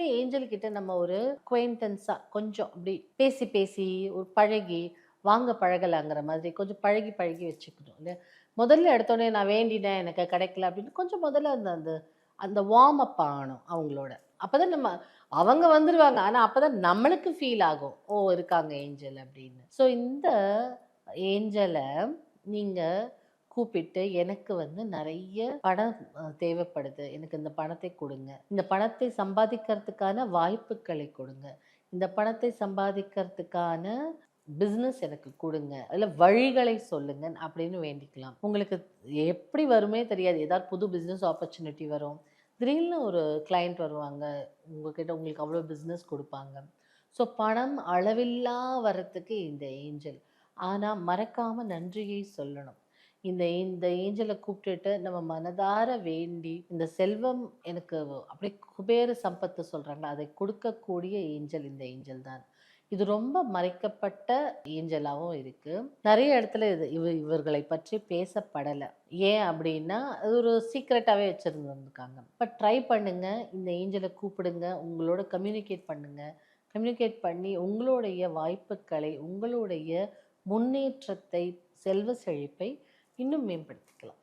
எப்பவுமே ஏஞ்சல் கிட்ட நம்ம ஒரு குவைண்டன்ஸா கொஞ்சம் அப்படி பேசி பேசி ஒரு பழகி வாங்க பழகலாங்கிற மாதிரி கொஞ்சம் பழகி பழகி வச்சுக்கணும். இல்லையா முதல்ல எடுத்தோடனே நான் வேண்டினேன் எனக்கு கிடைக்கல அப்படின்னு கொஞ்சம் முதல்ல அந்த அந்த அந்த வார்ம் அப் ஆகணும் அவங்களோட. அப்போ தான் நம்ம அவங்க வந்துடுவாங்க ஆனால் அப்போ தான் நம்மளுக்கு ஃபீல் ஆகும். ஓ இருக்காங்க ஏஞ்சல் அப்படின்னு. ஸோ இந்த ஏஞ்சலை நீங்கள் கூப்பிட்டு எனக்கு வந்து நிறைய பணம் தேவைப்படுது. எனக்கு இந்த பணத்தை கொடுங்க. இந்த பணத்தை சம்பாதிக்கிறதுக்கான வாய்ப்புகளை கொடுங்க. இந்த பணத்தை சம்பாதிக்கிறதுக்கான பிஸ்னஸ் எனக்கு கொடுங்க. அதில் வழிகளை சொல்லுங்க அப்படின்னு வேண்டிக்கலாம். உங்களுக்கு எப்படி வருமே தெரியாது. ஏதாவது புது பிஸ்னஸ் ஆப்பர்ச்சுனிட்டி வரும். திடீர்னு ஒரு கிளைண்ட் வருவாங்க. உங்ககிட்ட உங்களுக்கு அவ்வளோ பிஸ்னஸ் கொடுப்பாங்க. ஸோ பணம் அளவில்லா வரத்துக்கு இந்த ஏஞ்சல் ஆனால் மறக்காமல் நன்றியை சொல்லணும். இந்த இந்த ஏஞ்சலை கூப்பிட்டுட்டு நம்ம மனதார வேண்டி இந்த செல்வம் எனக்கு அப்படியே குபேர சம்பத்து சொல்கிறாங்களா அதை கொடுக்கக்கூடிய ஏஞ்சல் இந்த ஏஞ்சல் தான். இது ரொம்ப மறைக்கப்பட்ட ஏஞ்சலாகவும் இருக்குது நிறைய இடத்துல இது இவ இவர்களை பற்றி பேசப்படலை. ஏன் அப்படின்னா அது ஒரு சீக்ரெட்டாகவே வச்சுருந்துருக்காங்க பட் ட்ரை பண்ணுங்கள் இந்த ஏஞ்சலை கூப்பிடுங்க உங்களோட கம்யூனிகேட் பண்ணுங்கள் கம்யூனிகேட் பண்ணி உங்களுடைய வாய்ப்புகளை உங்களுடைய முன்னேற்றத்தை செல்வ செழிப்பை இன்னும் மேம்படுத்திக்கலாம்.